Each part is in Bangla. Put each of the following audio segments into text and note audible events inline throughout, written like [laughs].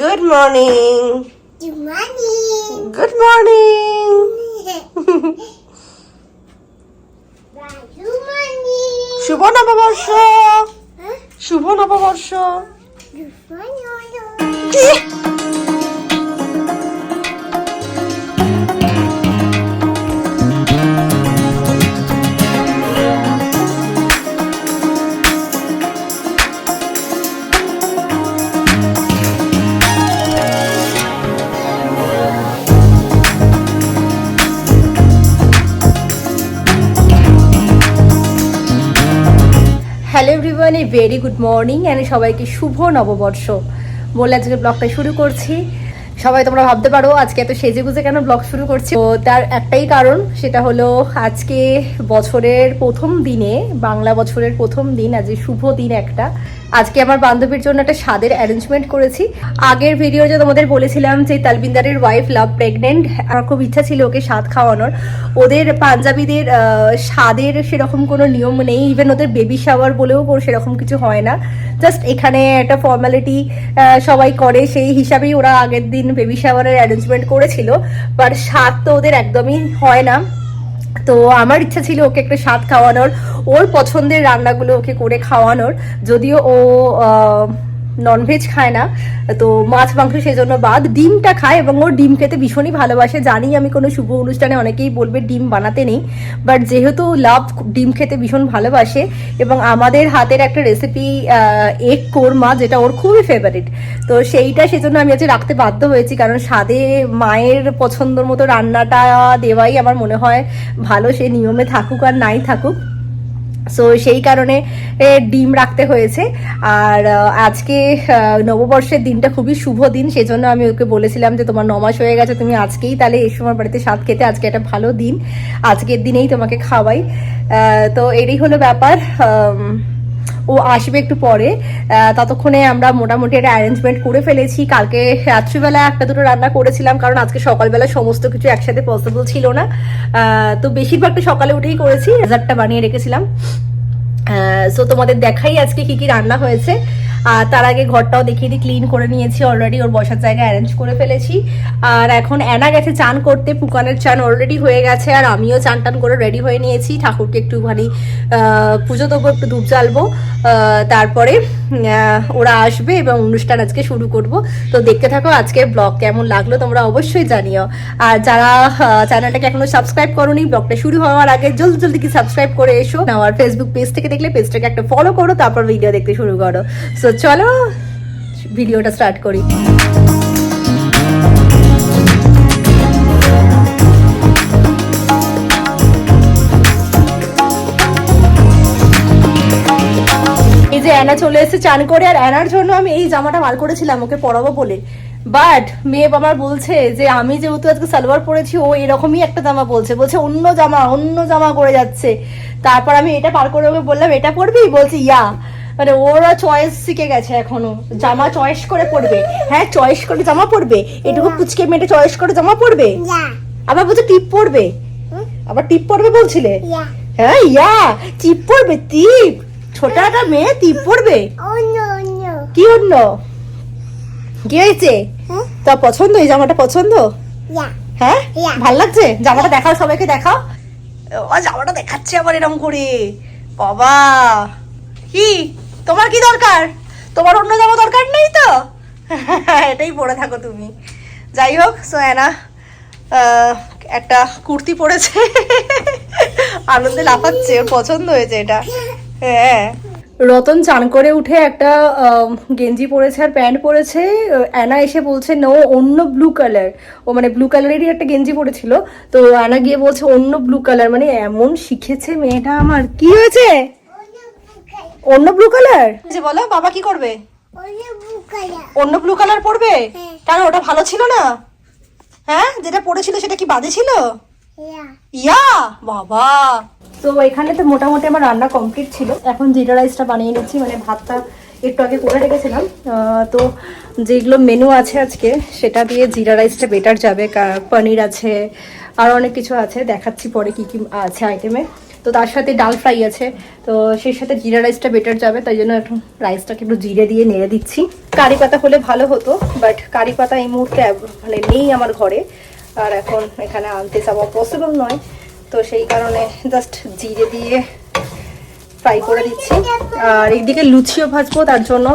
Good morning Good morning. Good morning Good morning. শুভ নববর্ষ Huh? শুভ নববর্ষ hello everyone a very good morning and সবাইকে শুভ নববর্ষ। বলে আজকে ব্লগটা শুরু করছি। সবাই তোমরা ভাবতে পারো আজকে এত সেজে গুজে কেন ব্লগ শুরু করছি? তো তার একটাই কারণ, সেটা হলো আজকে বছরের প্রথম দিনে, বাংলা বছরের প্রথম দিন আজ শুভ দিন একটা। আজকে আমার বান্ধবীর জন্য একটা স্বাদের অ্যারেঞ্জমেন্ট করেছি। আগের ভিডিওতে তোমাদের বলেছিলাম যে তালবিন্দারের ওয়াইফ লাভ প্রেগনেন্ট আমার খুব ইচ্ছা ছিল ওকে স্বাদ খাওয়ানোর। ওদের পাঞ্জাবিদের স্বাদের সেরকম কোনো নিয়ম নেই ইভেন ওদের বেবি শাওয়ার বলেও সেরকম কিছু হয় না। জাস্ট এখানে একটা ফর্মালিটি সবাই করে, সেই হিসাবেই ওরা আগের দিন বেবি শাওয়ারের অ্যারেঞ্জমেন্ট করেছিল বাট স্বাদ তো ওদের একদমই হয় না। তো আমার ইচ্ছা ছিল ওকে একটা স্বাদ খাওয়ানোর, ওর পছন্দের রান্নাগুলো ওকে করে খাওয়ানোর, যদিও ও ননভেজ খায় না, তো মাছ, মাংস সেজন্য বাদ। ডিমটা খায় এবং ও ডিম খেতে ভীষণই ভালোবাসে। জানি আমি কোনো শুভ অনুষ্ঠানে অনেকেই বলবে ডিম বানাতে নেই বাট যেহেতু লাভ ডিম খেতে ভীষণ ভালোবাসে এবং আমাদের হাতের একটা রেসিপি এগ কোরমা যেটা ওর খুবই ফেভারিট তো সেইটা সেজন্য আমি আজকে রাখতে বাধ্য হয়েছি, কারণ স্বাদে মায়ের পছন্দর মতো রান্নাটা দেওয়াই আমার মনে হয় ভালো। সে নিয়মে থাকুক আর নাই থাকুক। সো সেই কারণে ডিম রাখতে হয়েছে। আর আজকে নববর্ষের দিনটা খুবই শুভ দিন, সেজন্য আমি ওকে বলেছিলাম যে, তোমার নমাস হয়ে গেছে, তুমি আজকেই তাহলে এই সময় বাড়িতে স্বাদ খেতে, আজকে একটা ভালো দিন। আজকের দিনেই তোমাকে খাওয়াই। তো এটাই হলো ব্যাপার। ও আসবে একটু পরে। ততক্ষণে আমরা মোটামুটি একটা অ্যারেঞ্জমেন্ট করে ফেলেছি। কালকে রাত্রিবেলা একটা দুটো রান্না করেছিলাম, কারণ আজকে সকালবেলা সমস্ত কিছু একসাথে পসিবল ছিল না। তো বেশিরভাগটা সকালে উঠেই করেছি রেজার্টটা বানিয়ে রেখেছিলাম। সো তোমাদের দেখাই আজকে কি কি রান্না হয়েছে। আর তার আগে ঘরটাও দেখিয়ে দিই ক্লিন করে নিয়েছি অলরেডি ওর বসার জায়গা অ্যারেঞ্জ করে ফেলেছি। আর এখন অ্যানা গেছে চান করতে, পুকানের চান অলরেডি হয়ে গেছে, আর আমিও চান টান করে রেডি হয়ে নিয়েছি। ঠাকুরকে একটুখানি পুজো দেবো, একটু ধূপ জ্বালবো তারপরে ওরা আসবে এবং অনুষ্ঠান আজকে শুরু করব। তো দেখতে থাকো আজকের ব্লগ কেমন লাগল, তোমরা অবশ্যই জানিও। আর যারা চ্যানেলটাকে এখনও সাবস্ক্রাইব করোনি ব্লগটা শুরু হওয়ার আগে জলদি জলদি কি সাবস্ক্রাইব করে এসো। আর ফেসবুক পেজ থেকে দেখলে পেজটাকে একটা ফলো করো, তারপর ভিডিও দেখতে শুরু করো। সো চলো, ভিডিওটা স্টার্ট করি। এই যে অ্যানা চলে এসেছে চান করে, আর অ্যানার জন্য আমি এই জামাটা বার করেছিলাম, ওকে পরাবো বলে। বাট মেয়ে বাবার বলছে যে, আমি যেহেতু আজকে সালোয়ার পরেছি, ও এরকমই একটা জামা বলছে। বলছে, অন্য জামা অন্য জামা করে যাচ্ছে। তারপর আমি এটা পার করে ওকে বললাম, এটা পরবি? বলছি, ইয়া। মানে ওরা চয়েস শিখে গেছে এখনও। জামা চয়েস করে পরবে। হ্যাঁ চয়েস করে জামা পরবে। এটুকু পুচকে মেয়েটা চয়েস করে জামা পরবে? Yeah. আবার বলছে টিপ পরবে? হুম? আবার টিপ পরবে বলছিলে? হ্যাঁ ইয়া। টিপ পরবে টিপ। ছোট একটা মেয়ে টিপ পরবে? no. কি অন্য? কি হয়েছে? তা পছন্দ? এই জামাটা পছন্দ? হ্যাঁ. ভালো লাগছে? জামাটা দেখাও সবাইকে দেখাও। ও জামাটা দেখাচ্ছে আবার এরকম করে। বাবা। কি? তোমার কি দরকার? তোমার অন্য জামা দরকার নেই তো? [laughs] এটাই পরে থাকো তুমি। যাই হোক সো সোয়ানা একটা কুর্তি পরেছে। [laughs] আনন্দে লাফাচ্ছে ওর পছন্দ হয়েছে এটা। হ্যাঁ। রতন চান করে উঠে একটা গেঞ্জি পরেছে আর প্যান্ট পরেছে। অ্যানা এসে বলছে নো অন্য ব্লু কালার ও মানে ব্লু কালারেরই একটা গেঞ্জি পরেছিল। তো অ্যানা গিয়ে বলছে, অন্য ব্লু কালার মানে এমন শিখেছে মেয়েটা আমার। কি হয়েছে? অন্য ব্লু কালার যে বলো বাবা কি করবে. অন্য ব্লু কালার পরবে? হ্যাঁ। কেন ওটা ভালো ছিল না। হ্যাঁ যেটা পড়েছিল সেটা কি বাজে ছিল? ইয়া। বাবা। তো এখানে তো মোটামুটি আমার রান্না কমপ্লিট ছিল। এখন জিরা রাইসটা বানিয়ে নিচ্ছি মানে ভাতটা একটু আগে করে রেখেছিলাম। তো যেগুলো মেনু আছে আজকে সেটা দিয়ে জিরা রাইসটা বেটার যাবে। কা- পনির আছে আর অনেক কিছু আছে দেখাচ্ছি পরে কি কি আছে আইটেমে তো তার সাথে ডাল ফ্রাই আছে। তো সেই সাথে জিরা রাইসটা বেটার যাবে, তাই জন্য এখন রাইসটাকে একটু জিরে দিয়ে নেড়ে দিচ্ছি। কারি পাতা হলে ভালো হতো বাট কারি পাতা এই মুহূর্তে মানে নেই আমার ঘরে। আর এখন এখানে আনতে যাওয়া পসিবল নয়। তো সেই কারণে জাস্ট জিরে দিয়ে ফ্রাই করে দিচ্ছি। আর এইদিকে লুচিও ভাজবো, তার জন্য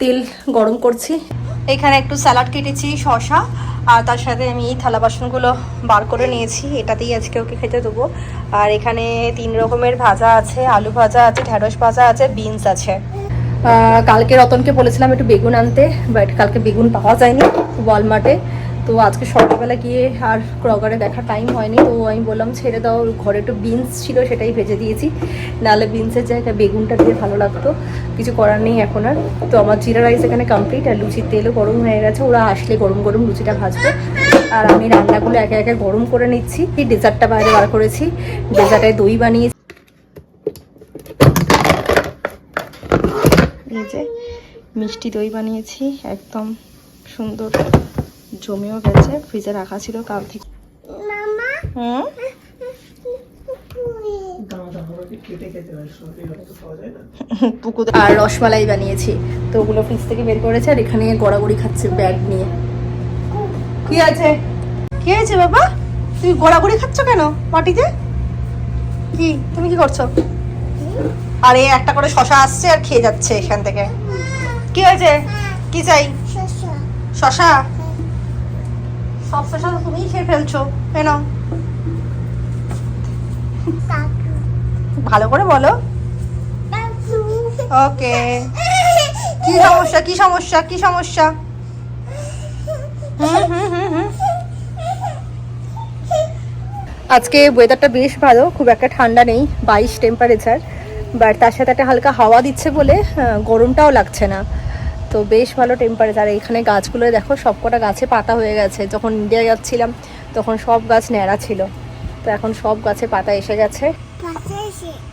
তেল গরম করছি। এখানে একটু স্যালাড কেটেছি শশা আর তার সাথে আমি এই থালা বাসনগুলো বার করে নিয়েছি। এটাতেই আজকে ওকে খেতে দেবো। আর এখানে তিন রকমের ভাজা আছে, আলু ভাজা আছে ঢেঁড়স ভাজা আছে, বিনস আছে। কালকে রতনকে বলেছিলাম একটু বেগুন আনতে, বাট কালকে বেগুন পাওয়া যায়নি, ওয়ালমার্টে। তো আজকে সকালবেলা গিয়ে আর ক্রগারে দেখার টাইম হয়নি, তো আমি বললাম ছেড়ে দাও, ঘরে একটু বিনস ছিল সেটাই ভেজে দিয়েছি। নাহলে বিনসের জায়গায় বেগুনটা দিয়ে ভালো লাগতো, কিছু করার নেই এখন আর। তো আমার জিরা রাইস এখানে কমপ্লিট আর লুচির তেলও গরম হয়ে গেছে, ওরা আসলে গরম গরম লুচিটা ভাজবে। আর আমি রান্নাগুলো একে একে গরম করে নিচ্ছি। এই ডেজার্টটা বাইরে বার করেছি ডেজার্টে দই বানিয়েছি মিষ্টি দই বানিয়েছি, একদম সুন্দর। জমেও গেছে ফ্রিজে রাখা ছিল কাল থেকে। হুম? পুকুর আর রসমালাই বানিয়েছি তো ওগুলো ফ্রিজ থেকে বের করেছে আর এখানে গড়াগড়ি খাচ্ছে ব্যাগ নিয়ে। কি আছে? কি হয়েছে বাবা? তুমি গড়াগড়ি খাচ্ছ কেন মাটিতে? কি? তুমি কি করছ? আরে একটা করে শশা আসছে আর খেয়ে যাচ্ছে এখান থেকে। কি হয়েছে? কি চাই? শশা। শশা? সব শশা তো তুমিই খেয়ে ফেলছো কেন ভালো করে বলো। ওকে কি সমস্যা কি সমস্যা কি সমস্যা? হুম, হুম, হুম, হুম। আজকে ওয়েদারটা বেশ ভালো খুব একটা ঠান্ডা নেই বাইশ টেম্পারেচার বাট তার সাথে একটা হালকা হাওয়া দিচ্ছে বলে গরমটাও লাগছে না। তো বেশ ভালো টেম্পারেচার এখানে গাছগুলো দেখো সবকটা গাছে পাতা হয়ে গেছে। যখন ইন্ডিয়া যাচ্ছিলাম তখন সব গাছ ন্যাড়া ছিল। তো এখন সব গাছে পাতা এসে গেছে।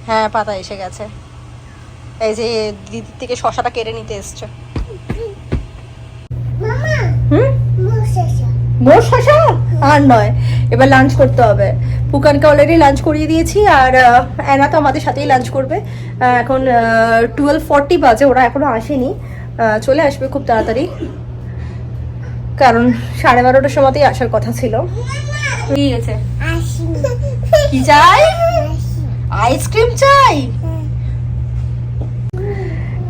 হ্যাঁ পাতা এসে গেছে। এই যে দিদির থেকে শশাটা কেড়ে নিতে এসছে। মোর শশা। আর নয়। এবার লাঞ্চ করতে হবে। পুকানকে অলরেডি লাঞ্চ করিয়ে দিয়েছি আর অ্যানা তো আমাদের সাথেই লাঞ্চ করবে। এখন টুয়েলভ ফর্টি বাজে ওরা এখনও আসেনি। চলে আসবে খুব তাড়াতাড়ি। কারণ সাড়ে বারোটার সময়তেই আসার কথা ছিল। কি গেছে। আসি কি চাই? আইসক্রিম চাই?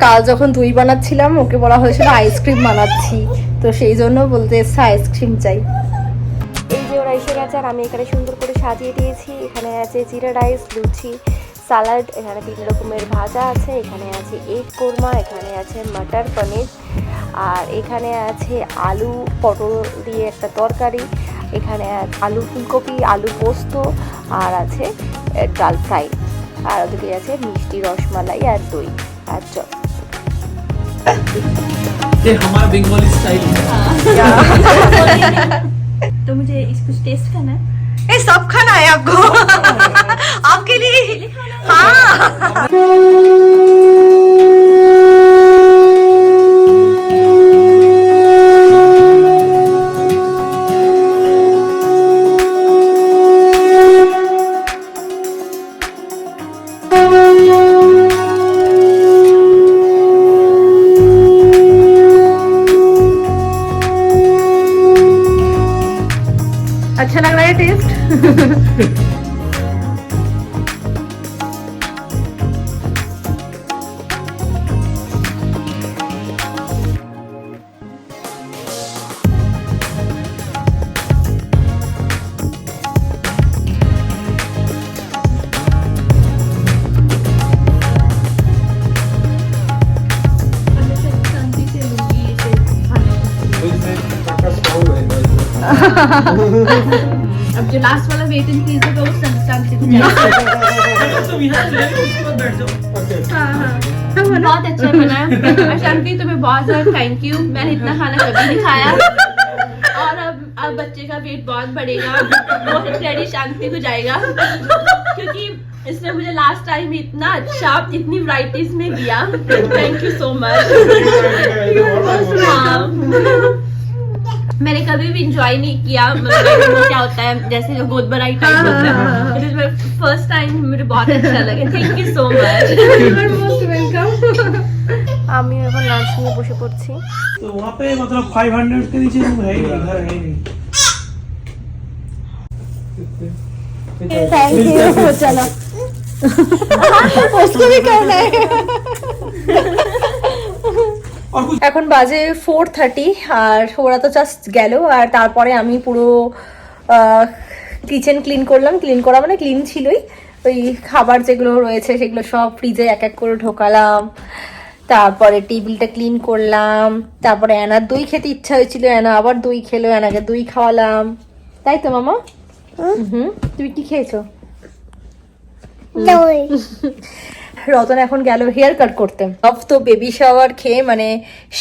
কাল যখন দই বানাচ্ছিলাম ওকে বলা হয়েছিল আইসক্রিম বানাচ্ছি। তো সেই জন্য বলতে এসছে আইসক্রিম চাই। এই যে ওরা এসে গেছে আর আমি এখানে সুন্দর করে সাজিয়ে দিয়েছি। এখানে আছে জিরা রাইস লুচি স্যালাড এখানে তিন রকমের ভাজা আছে এখানে আছে এগ কোরমা এখানে আছে মাটার পনির আর এখানে আছে আলু পটল দিয়ে একটা তরকারি এখানে আছে আলু ফুলকপি আলু পোস্ত আর আছে এ, ডাল ফ্রাই আর ওদিকে আছে মিষ্টি রসমালাই আর দই আর চপ [laughs] ये हमारा बंगाली स्टाइल है तो मुझे इसको टेस्ट करना है ये सब खाना है आपको आपके लिए हाँ अब जो लास्ट वाला वेट इंक्रीज होगा वो शां- शांति से जाएगा तुम से उसके बैठ जाओ हाँ हाँ बहुत अच्छा बना है शांति तुम्हें बहुत ज़्यादा थैंक यू मैंने इतना खाना कभी नहीं खाया और अब अब बच्चे का वेट बहुत बढ़ेगा वो रेडी शांति को जाएगा क्योंकि इसने मुझे लास्ट टाइम इतना अच्छा इतनी वराइटीज में दिया थैंक यू सो मच हाँ। मैंने कभी भी इंजॉय नहीं किया मतलब वो क्या होता है जैसे जो गोद भराई टाइप होता है it is my first time मुझे बहुत अच्छा लगा थैंक यू सो मच আমি এখন লাঞ্চ নিয়ে বসে পড়ছি तो वहाँ पे मतलब 500 के नीचे रूम है ही नहीं घर है ही नहीं थैंक यू चलो [laughs] उसको भी करना है और कुछ এখন বাজে ফোর থার্টি আর ওরা তো জাস্ট গেল আর তারপরে আমি পুরো কিচেন ক্লিন করলাম। ক্লিন করা মানে ক্লিন ছিলই। ওই খাবার যেগুলো রয়েছে সেগুলো সব ফ্রিজে এক এক করে ঢোকালাম। তারপরে টেবিলটা ক্লিন করলাম। তারপরে অ্যানার দই খেতে ইচ্ছা হয়েছিল। অ্যানা আবার দই খেলো অ্যানাকে দই খাওয়ালাম। তাই তো মামা? হুম। তুমি কি খেয়েছো? দই। [laughs] রতন এখন গেল হেয়ার কাট করতে। সব তো বেবি শাওয়ার খেয়ে মানে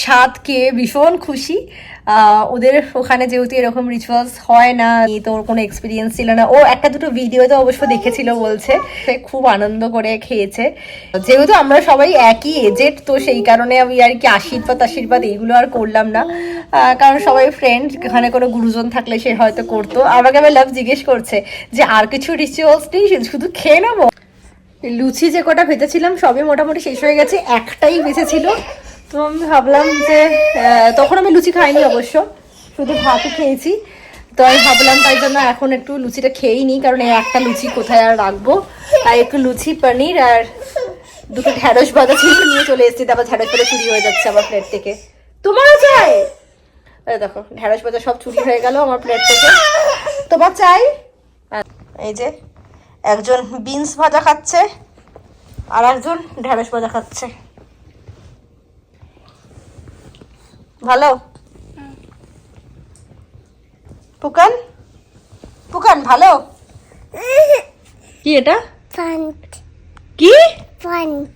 স্বাদ খেয়ে ভীষণ খুশি। ওদের ওখানে যেহেতু এরকম রিচুয়ালস হয় না তো ওর কোনো এক্সপিরিয়েন্স ছিল না। ও একটা দুটো ভিডিও তো অবশ্য দেখেছিল, বলছে। সে খুব আনন্দ করে খেয়েছে। যেহেতু আমরা সবাই একই এজেড তো সেই কারণে আমি আর কি আশীর্বাদ আশীর্বাদ এইগুলো আর করলাম না। কারণ সবাই ফ্রেন্ড এখানে কোনো গুরুজন থাকলে সে হয়তো করতো। আমাকে আবার লাভ জিজ্ঞেস করছে যে, আর কিছু রিচুয়ালস নেই? শুধু খেয়ে নেব? লুচি যে কটা ভেজেছিলাম, সবই মোটামুটি শেষ হয়ে গেছে, একটাই বেঁচেছিল তো আমি ভাবলাম যে তখন আমি লুচি খাইনি অবশ্য, শুধু ভাতই খেয়েছি। তো আমি ভাবলাম তাই জন্য এখন একটু লুচিটা খেয়েই নিই, কারণ এই একটা লুচি কোথায় আর রাখব? তাই একটু লুচি, পনির আর দুটো ঢ্যাঁড়স ভাজা ছিল, নিয়ে চলে এসেছি। তারপর ঢ্যাঁড়স ভাজা চুরি হয়ে যাচ্ছে আমার প্লেট থেকে। তোমারও চাই? দেখো, ঢ্যাঁড়স ভাজা সব চুরি হয়ে গেল আমার প্লেট থেকে। তোমার চাই? এই যে একজন বিনস ভাজা খাচ্ছে আর একজন ঢ্যাঁড়স ভাজা খাচ্ছে। ভালো? পুকান পুকান ভালো? কি এটা? ফান্ট কি? ফান্ট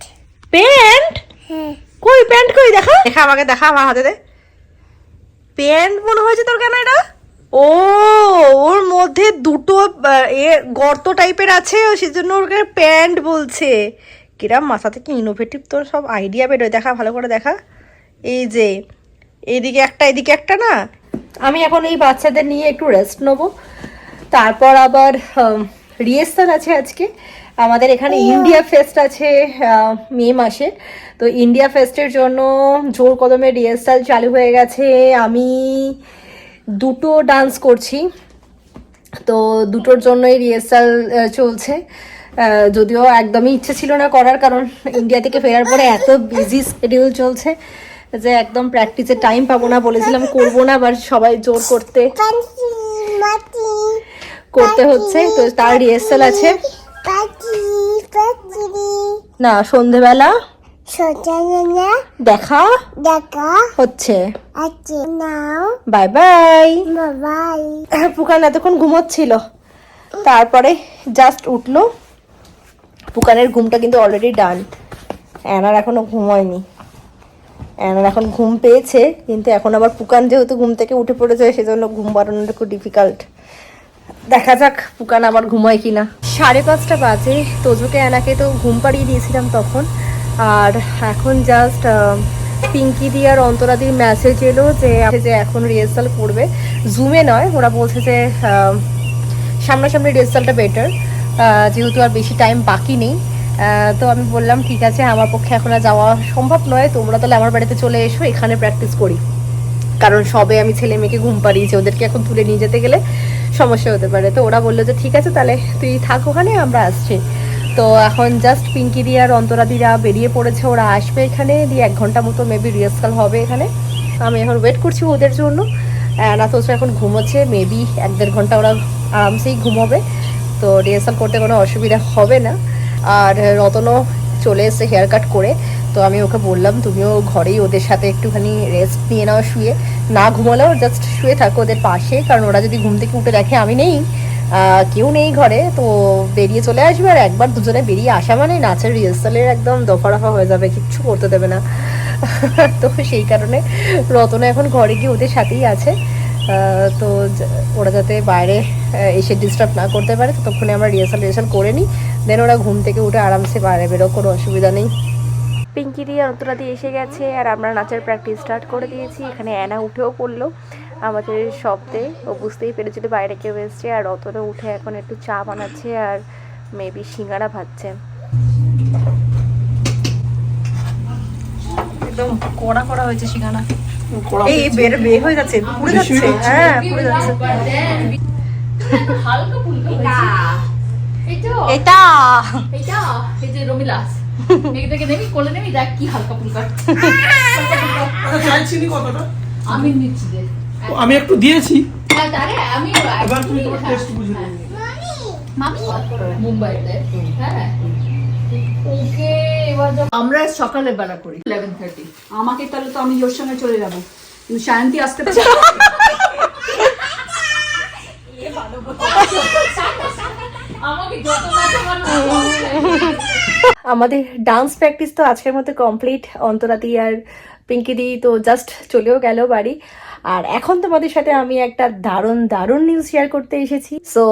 প্যান্ট? হ্যাঁ। কই প্যান্ট কই? দেখা। দেখা আমাকে দেখা আমার হাতে দে। প্যান্ট মনে হয়েছে তোর কেন এটা? ও ওর মধ্যে দুটো এ গর্ত টাইপের আছে ও সেজন্য ওকে প্যান্ট বলছে। কিরাম মাথা থেকে ইনোভেটিভ তোর সব আইডিয়া বেরোয়। দেখা ভালো করে দেখা। এই যে এইদিকে একটা এদিকে একটা না? আমি এখন এই বাচ্চাদের নিয়ে একটু রেস্ট নেব। তারপর আবার রিয়েস্তান আছে আজকে। আমাদের এখানে ইন্ডিয়া ফেস্ট আছে মে মাসে। তো ইন্ডিয়া ফেস্টের জন্য জোর কদমে রিহার্সাল চালু হয়ে গেছে। আমি দুটো ডান্স করছি। তো দুটোর জন্যই রিহার্সাল চলছে। যদিও একদমই ইচ্ছে ছিল না করার কারণ ইন্ডিয়া থেকে ফেরার পরে এত বিজি শিডিউল চলছে যে একদম প্র্যাকটিসে টাইম পাবো না বলেছিলাম করব না আবার সবাই জোর করতে করতে হচ্ছে। তো তার রিহার্সাল আছে। না সন্ধেবেলা দেখা দেখা হচ্ছে। আছে নাও। Bye by. বাবাই। পুকান এতক্ষণ ঘুমোচ্ছিল। তারপরে জাস্ট উঠল। পুকানের ঘুমটা কিন্তু অলরেডি ডান অ্যানার এখনও ঘুম হয়নি অ্যানার এখন ঘুম পেয়েছে কিন্তু এখন আবার পুকান যেহেতু ঘুম থেকে উঠে পড়েছে সেজন্য ঘুম বাড়ানোটা খুব ডিফিকাল্ট দেখা যাক পুকান আবার ঘুমায় কিনা। সাড়ে পাঁচটা বাজে। তোজোকে অ্যানাকে তো ঘুম পাড়িয়ে দিয়েছিলাম তখন। আর এখন জাস্ট পিঙ্কি দি আর অন্তরাদির মেসেজ এলো যে যে এখন রিহার্সাল করবে। জুমে নয়, ওরা বলছে যে সামনাসামনি রিহার্সালটা বেটার যেহেতু আর বেশি টাইম বাকি নেই। তো আমি বললাম, ঠিক আছে, আমার পক্ষে এখন আর যাওয়া সম্ভব নয়। তোমরা তাহলে আমার বাড়িতে চলে এসো, এখানে প্র্যাকটিস করি। কারণ সবে আমি ছেলে মেয়েকে ঘুম পাড়িয়েছি, ওদেরকে এখন তুলে নিয়ে যেতে গেলে সমস্যা হতে পারে। তো ওরা বলল যে, ঠিক আছে, তাহলে তুই থাক ওখানে, আমরা আসছি। তো এখন জাস্ট পিঙ্কি দি আর অন্তরাদিরা বেরিয়ে পড়েছে, ওরা আসবে এখানে, দিয়ে এক ঘণ্টা মতো মেবি রিহার্সাল হবে এখানে। আমি এখন ওয়েট করছি ওদের জন্য। না তো এখন ঘুমোচ্ছে মেবি এক দেড় ঘণ্টা ওরা আরামসেই ঘুমোবে। তো রিহার্সাল করতে কোনো অসুবিধা হবে না। আর রতনও চলে এসে হেয়ার কাট করে। তো আমি ওকে বললাম, তুমিও ঘরেই ওদের সাথে একটুখানি রেস্ট নিয়ে নাও শুয়ে। না ঘুমালেও জাস্ট শুয়ে থাকো ওদের পাশে। কারণ ওরা যদি ঘুম থেকে উঠে দেখে আমি নেই কেউ নেই ঘরে, তো বেরিয়ে চলে আসবে আর একবার দুজনে বেরিয়ে আসা মানে নাচের রিহার্সালের একদম দফা রফা হয়ে যাবে, কিচ্ছু করতে দেবে না। [laughs] তো সেই কারণে রতন এখন ঘরে গিয়ে ওদের সাথেই আছে। তো ওরা যাতে বাইরে এসে ডিস্টার্ব না করতে পারে ততক্ষণে আমরা রিহার্সাল রিহার্সাল করে নিই। দেন ওরা ঘুম থেকে উঠে আরামসে বাইরে বেরো কোনো অসুবিধা নেই। পিঙ্কি দিয়ে অন্তরা দিয়ে এসে গেছে আর আমরা নাচের প্র্যাকটিস স্টার্ট করে দিয়েছি। এখানে অ্যানা উঠেও পড়ল। আমাদের শব্দে ও বুঝতেই পেরেছিল বাইরে কেউ এসছে আর অতটা উঠে এখন একটু চা বানাচ্ছে আর মেবি সিঙ্গারা ভাজছে। একদম কড়া কড়া হয়েছে সিঙ্গারা। এই বের বের হয়ে যাচ্ছে পুড়ে যাচ্ছে। হ্যাঁ পুড়ে যাচ্ছে। এটা। এটা এই যে রবিলাস এই দেখে নেবি কোলে নেবি দেখ কি হালকা ফুলকা। চাল চিনি কতটা? আমি নিচ্ছি দে আমি একটু দিয়েছি। হ্যাঁ তারে আমি এবার তুমি তোমার টেস্ট বুঝে নেবে মামি? মুম্বাইতে। হ্যাঁ। ওকে এবার আমরা সকালে বেলা করি। ইলেভেন থার্টি আমাকে তাহলে তো আমি ওর সঙ্গে চলে যাব। কিন্তু সায়ন্তী আসতে পারছে আমাকে যত আমাদের ডান্স প্র্যাকটিস তো আজকের মতো কমপ্লিট অন্তরাদি আর পিঙ্কিদি তো জাস্ট চলেও গেল বাড়ি। আর এখন তোমাদের সাথে আমি একটা দারুণ দারুণ নিউজ শেয়ার করতে এসেছি। So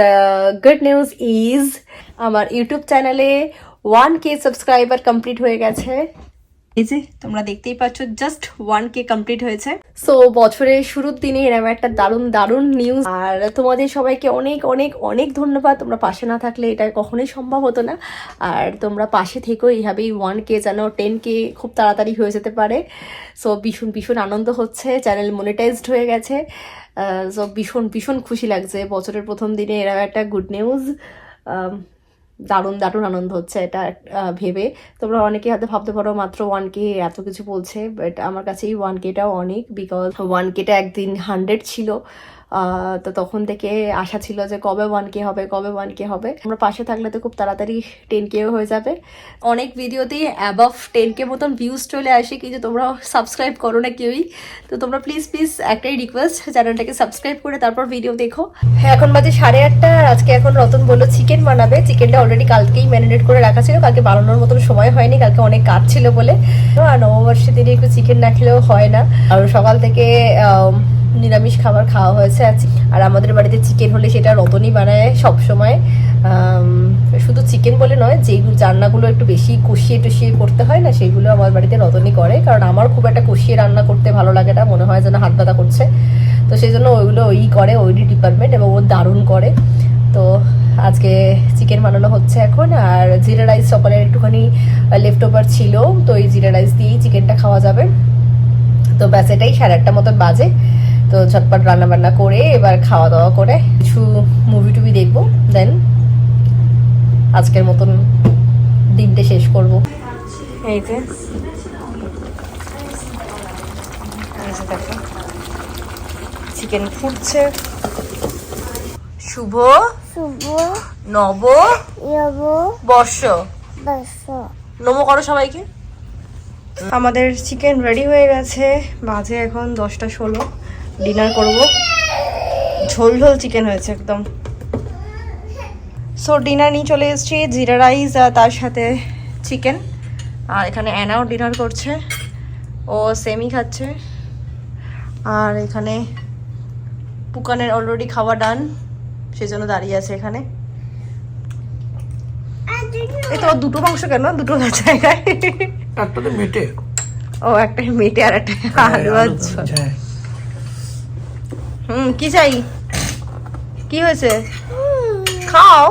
the good news is আমার ইউটিউব চ্যানেলে ওয়ান কে সাবস্ক্রাইবার কমপ্লিট হয়ে গেছে। এই যে তোমরা দেখতেই পাচ্ছ জাস্ট ওয়ান কে কমপ্লিট হয়েছে। সো বছরের শুরুর দিনে এরকম একটা দারুণ দারুণ নিউজ আর তোমাদের সবাইকে অনেক অনেক অনেক ধন্যবাদ। তোমরা পাশে না থাকলে এটা কখনোই সম্ভব হতো না। আর তোমরা পাশে থেকেও এইভাবেই ওয়ান কে যেন টেন কে খুব তাড়াতাড়ি হয়ে যেতে পারে। সো ভীষণ ভীষণ আনন্দ হচ্ছে। চ্যানেল মনিটাইজড হয়ে গেছে। সো ভীষণ ভীষণ খুশি লাগছে। বছরের প্রথম দিনে এরকম একটা গুড নিউজ দারুণ দারুণ আনন্দ হচ্ছে এটা ভেবে। তোমরা অনেকে হয়তো ভাবতে পারো মাত্র ওয়ান কে এত কিছু বলছে বাট আমার কাছে এই ওয়ান কেটাও অনেক বিকজ ওয়ান কেটা একদিন হান্ড্রেড ছিল। তো তখন থেকে আশা ছিল যে কবে ওয়ান কে হবে, কবে ওয়ান কে হবে। আমরা পাশে থাকলে তো খুব তাড়াতাড়ি টেন কেও হয়ে যাবে। অনেক ভিডিওতেই অ্যাবাভ টেন কে মতন ভিউজ চলে আসে কিন্তু তোমরা সাবস্ক্রাইব করো না কেউই। তো তোমরা প্লিজ প্লিজ একটাই রিকোয়েস্ট চ্যানেলটাকে সাবস্ক্রাইব করে তারপর ভিডিও দেখো। হ্যাঁ এখন বাজে সাড়ে আটটা। আজকে এখন রতন বলল চিকেন বানাবে। চিকেনটা অলরেডি কালকেই ম্যারিনেট করে রাখা ছিল। কালকে বানানোর মতন সময় হয়নি। কালকে অনেক কাজ ছিল বলে। আর নববর্ষের দিনে একটু চিকেন না খেলেও হয় না। আর সকাল থেকে নিরামিষ খাবার খাওয়া হয়েছে। আর আমাদের বাড়িতে চিকেন হলে সেটা রতনই বানায় সব সময় শুধু চিকেন বলে নয় যেগুলো রান্নাগুলো একটু বেশি কষিয়ে টষিয়ে করতে হয় না, সেগুলো আমার বাড়িতে রতনই করে। কারণ আমার খুব একটা কষিয়ে রান্না করতে ভালো লাগে না, মনে হয় যেন হাত ব্যথা করছে। তো সেই জন্য ওইগুলো ওই করে ওইডি ডিপার্টমেন্ট এবং ও দারুণ করে। তো আজকে চিকেন বানানো হচ্ছে এখন, আর জিরা রাইস সকালের একটুখানি লেফট ওভার ছিল, তো এই জিরা রাইস দিয়েই চিকেনটা খাওয়া যাবে। তো ব্যাস, এটাই সাড়ে আটটা মতন বাজে। তো ঝটপট রান্না বান্না করে এবার খাওয়া দাওয়া করে কিছু মুভি টুভি দেখব দেন আজকের মতন দিনটা শেষ করব। এই যে। দেখো। চিকেন ফুটছে। শুভ শুভ নব ইয়ব বর্ষ। বর্ষ। নমো করো সবাইকে। আমাদের চিকেন রেডি হয়ে গেছে। বাজে এখন দশটা ষোলো। ডিনার করব। ঝোল ঝোল চিকেন হয়েছে একদম। সো ডিনার নিয়ে চলে এসেছি জিরা রাইস আর তার সাথে চিকেন আর এখানে অ্যানাও ডিনার করছে। ও সেমি খাচ্ছে। আর এখানে পুকানের অলরেডি খাওয়া ডান সেজন্য দাঁড়িয়ে আছে এখানে। এই তো দুটো মাংস কেন? দুটো জায়গায় একটাতে মেটে। ও একটা মেটে আর একটা আলু আচ্ছা হ্যাঁ। হুম কি চাই? কি হয়েছে? খাও।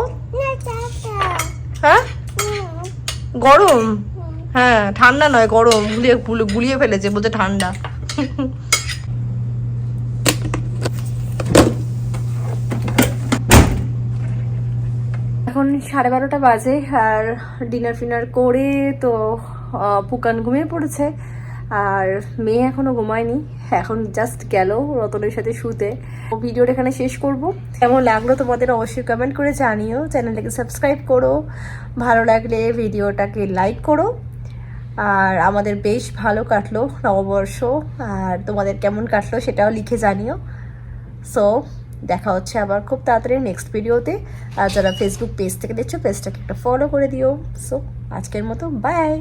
হ্যাঁ? গরম? হ্যাঁ ঠান্ডা নয় গরম। গুলিয়ে গুলিয়ে ফেলেছে বলছে ঠান্ডা। এখন সাড়ে বারোটা বাজে আর ডিনার ফিনার করে তো পুকান ঘুমিয়ে পড়েছে আর মেয়ে এখনও ঘুমায়নি। এখন জাস্ট গেল রতনের সাথে শুতে। ভিডিওটা এখানে শেষ করব। কেমন লাগল তোমাদের অবশ্যই কমেন্ট করে জানিও। চ্যানেলটাকে সাবস্ক্রাইব করো। ভালো লাগলে ভিডিওটাকে লাইক করো। আর আমাদের বেশ ভালো কাটলো নববর্ষ। আর তোমাদের কেমন কাটলো সেটাও লিখে জানিও। সো দেখা হচ্ছে আবার খুব তাড়াতাড়ি নেক্সট ভিডিওতে আর যারা ফেসবুক পেজ থেকে দেখছ পেজটাকে একটা ফলো করে দিও। সো আজকের মতো বাই